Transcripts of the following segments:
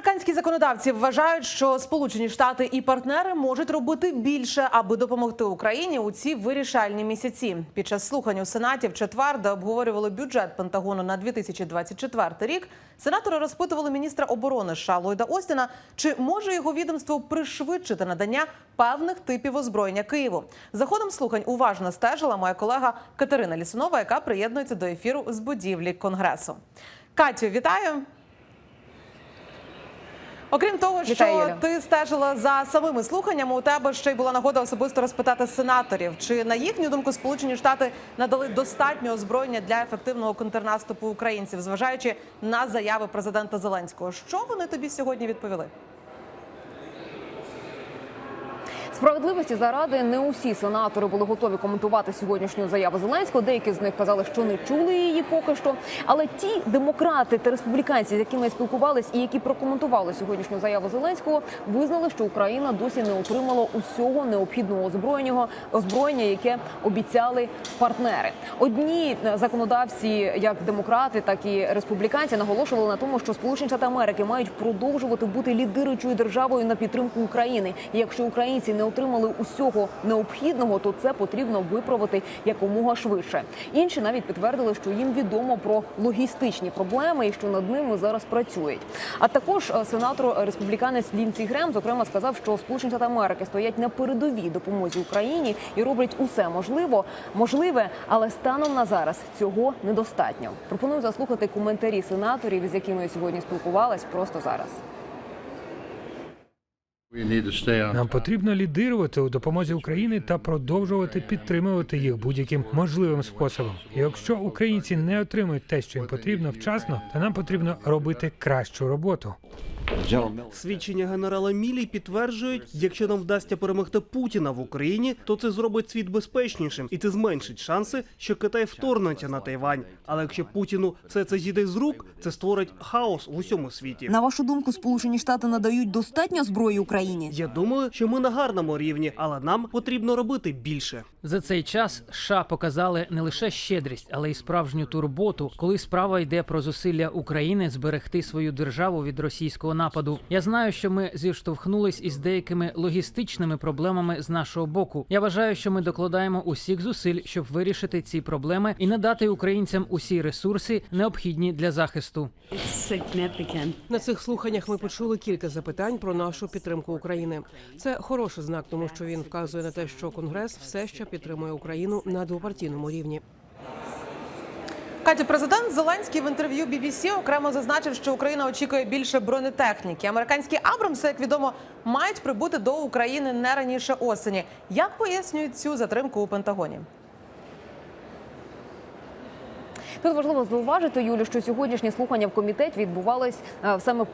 Американські законодавці вважають, що Сполучені Штати і партнери можуть робити більше, аби допомогти Україні у ці вирішальні місяці. Під час слухань у сенаті в четвер, де обговорювали бюджет Пентагону на 2024 рік, сенатори розпитували міністра оборони США Ллойда Остіна, чи може його відомство пришвидшити надання певних типів озброєння Києву. За ходом слухань уважно стежила моя колега Катерина Лісунова, яка приєднується до ефіру з будівлі конгресу. Катю, вітаю. Окрім того, що Вітаю, ти стежила за самими слуханнями, у тебе ще й була нагода особисто розпитати сенаторів, чи на їхню думку Сполучені Штати надали достатньо озброєння для ефективного контрнаступу українців, зважаючи на заяви президента Зеленського. Що вони тобі сьогодні відповіли? Справедливості заради не усі сенатори були готові коментувати сьогоднішню заяву Зеленського. Деякі з них казали, що не чули її поки що. Але ті демократи та республіканці, з якими спілкувались і які прокоментували сьогоднішню заяву Зеленського, визнали, що Україна досі не отримала усього необхідного озброєння, озброєння, яке обіцяли партнери. Одні законодавці, як демократи, так і республіканці, наголошували на тому, що Сполучені Штати Америки мають продовжувати бути лідируючою державою на підтримку України. І якщо українці не отримали усього необхідного, то це потрібно виправити якомога швидше. Інші навіть підтвердили, що їм відомо про логістичні проблеми і що над ними зараз працюють. А також е, сенатор республіканець Лінці Грем зокрема сказав, що Сполучені Штати Америки стоять на передовій допомозі Україні і роблять усе можливо, можливе, але станом на зараз цього недостатньо. Пропоную заслухати коментарі сенаторів, з якими я сьогодні спілкувалась просто зараз. We need to stay on Нам потрібно лідирувати у допомозі України та продовжувати підтримувати їх будь-яким можливим способом. І якщо українці не отримують те, що їм потрібно вчасно, то нам потрібно робити кращу роботу. Свідчення генерала Мілі підтверджують, якщо нам вдасться перемогти Путіна в Україні, то це зробить світ безпечнішим, і це зменшить шанси, що Китай вторгнеться на Тайвань. Але якщо Путіну все це зійде з рук, це створить хаос в усьому світі. На вашу думку, Сполучені Штати надають достатньо зброї Україні? Я думаю, що ми на гарному рівні, але нам потрібно робити більше. За цей час США показали не лише щедрість, але й справжню турботу, коли справа йде про зусилля України зберегти свою державу від російського нападу. Я знаю, що ми зіштовхнулись із деякими логістичними проблемами з нашого боку. Я вважаю, що ми докладаємо усіх зусиль, щоб вирішити ці проблеми і надати українцям усі ресурси, необхідні для захисту. На цих слуханнях ми почули кілька запитань про нашу підтримку України. Це хороший знак, тому що він вказує на те, що Конгрес все ще підтримує Україну на двопартійному рівні. Катю, президент Зеленський в інтерв'ю BBC окремо зазначив, що Україна очікує більше бронетехніки. Американські Абрамси, як відомо, мають прибути до України не раніше осені. Як пояснюють цю затримку у Пентагоні? Тут важливо зауважити, Юлю, що сьогоднішні слухання в комітеті відбувались е, саме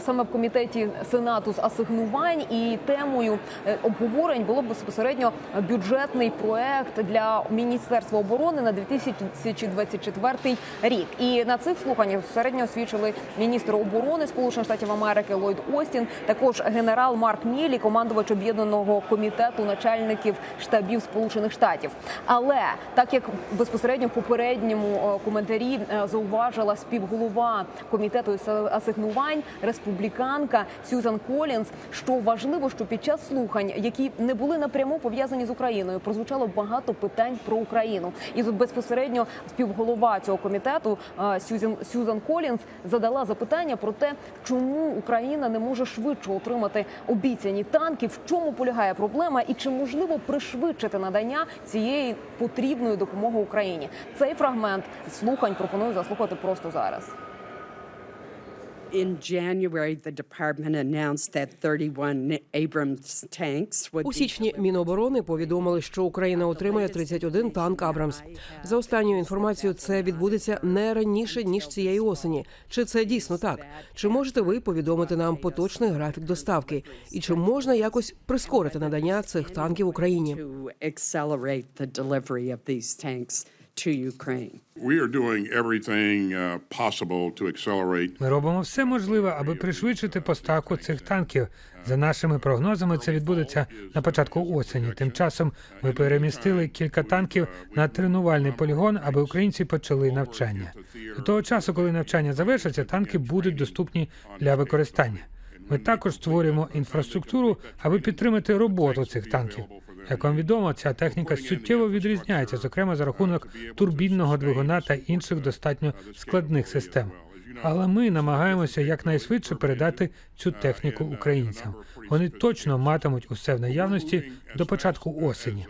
саме в комітеті Сенату з асигнувань, і темою е, обговорень було безпосередньо бюджетний проект для Міністерства оборони на 2024 рік. І на цих слуханнях середньо свідчили міністр оборони Сполучених Штатів Америки Ллойд Остін, також генерал Марк Мілі, командувач об'єднаного комітету начальників штабів Сполучених Штатів. Але так як безпосередньо в попередньому коментарі е, зауважила співголова комітету асигнувань республіканка Сюзан Колінс, що важливо, що під час слухань, які не були напряму пов'язані з Україною, прозвучало багато питань про Україну. І тут безпосередньо співголова цього комітету е, Сюзан Сюзан Колінс задала запитання про те, чому Україна не може швидше отримати обіцяні танки, в чому полягає проблема, і чи можливо пришвидшити надання цієї потрібної допомоги Україні. Цей фрагмент слухань пропоную заслухати просто зараз. In January, the department announced that 31 Abrams tanks would У січні Міноборони повідомили, що Україна отримає 31 танк Абрамс. За останньою інформацією, це відбудеться не раніше ніж цієї осені. Чи це дійсно так? Чи можете ви повідомити нам поточний графік доставки? І чи можна якось прискорити надання цих танків Україні? To Ukraine. We are doing everything uh, possible to accelerate Ми робимо все можливе, аби пришвидшити поставку цих танків. За нашими прогнозами, це відбудеться на початку осені. Тим часом ми перемістили кілька танків на тренувальний полігон, аби українці почали навчання. До того часу, коли навчання завершиться, танки будуть доступні для використання. Ми також створюємо інфраструктуру, аби підтримати роботу цих танків. Як вам відомо, ця техніка суттєво відрізняється, зокрема за рахунок турбінного двигуна та інших достатньо складних систем. Але ми намагаємося якнайшвидше передати цю техніку українцям. Вони точно матимуть усе в наявності до початку осені.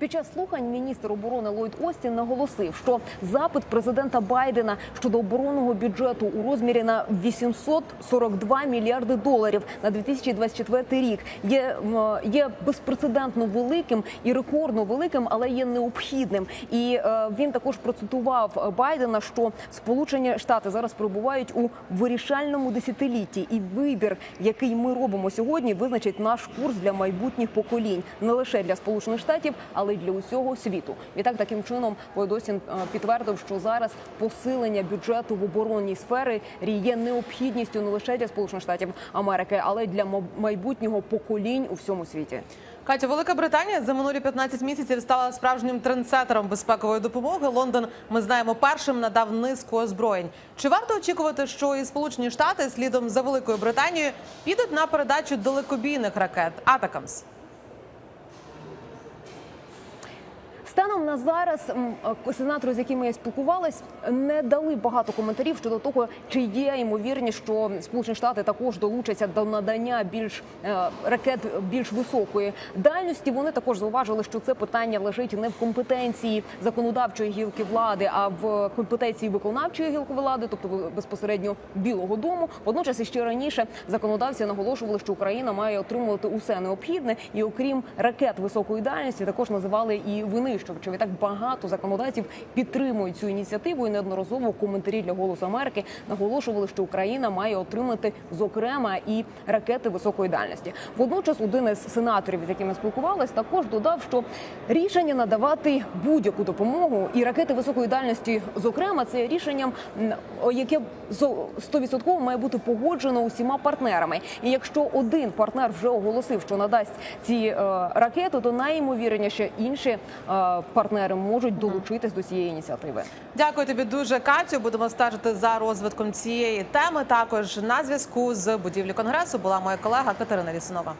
Під час слухань міністр оборони Ллойд Остін наголосив, що запит президента Байдена щодо оборонного бюджету у розмірі на 842 мільярди доларів на 2024 рік є, є безпрецедентно великим і рекордно великим, але є необхідним. І е, він також процитував Байдена, що Сполучені Штати зараз перебувають у вирішальному десятилітті, і вибір, який ми робимо сьогодні, визначить наш курс для майбутніх поколінь, не лише для Сполучених Штатів, але й для усього світу. Відтак, таким чином, Ллойд е, підтвердив, що зараз посилення бюджету в оборонній сфері є необхідністю не лише для Сполучених Штатів Америки, але й для майбутнього поколінь у всьому світі. Катя, Велика Британія за минулі 15 місяців стала справжнім трендсетером безпекової допомоги. Лондон, ми знаємо, першим надав низку озброєнь. Чи варто очікувати, що і Сполучені Штати слідом за Великою Британією підуть на передачу далекобійних ракет Атакамс? Станом на зараз е, сенатори, з якими я спілкувалась, не дали багато коментарів щодо того, чи є ймовірність, що Сполучені Штати також долучаться до надання більш е, ракет більш високої дальності. Вони також зауважили, що це питання лежить не в компетенції законодавчої гілки влади, а в компетенції виконавчої гілки влади, тобто безпосередньо Білого Дому. Водночас іще раніше законодавці наголошували, що Україна має отримувати усе необхідне, і окрім ракет високої дальності, також називали і винищувачів. Так багато законодавців підтримують цю ініціативу і неодноразово коментарі для голосу Америки наголошували, що Україна має отримати зокрема і ракети високої дальності. Водночас, один із сенаторів, з яким я також додав, що рішення надавати будь-яку допомогу і ракети високої дальності, зокрема, це рішенням, яке зо- 100% має бути погоджено усіма партнерами. І якщо один партнер вже оголосив, що надасть ці е, ракети, то найімовірніше інші е, партнери можуть долучитись до цієї ініціативи. Дякую тобі дуже, Катю. Будемо стежити за розвитком цієї теми. Також на зв'язку з будівлі конгресу була моя колега Катерина Лісунова.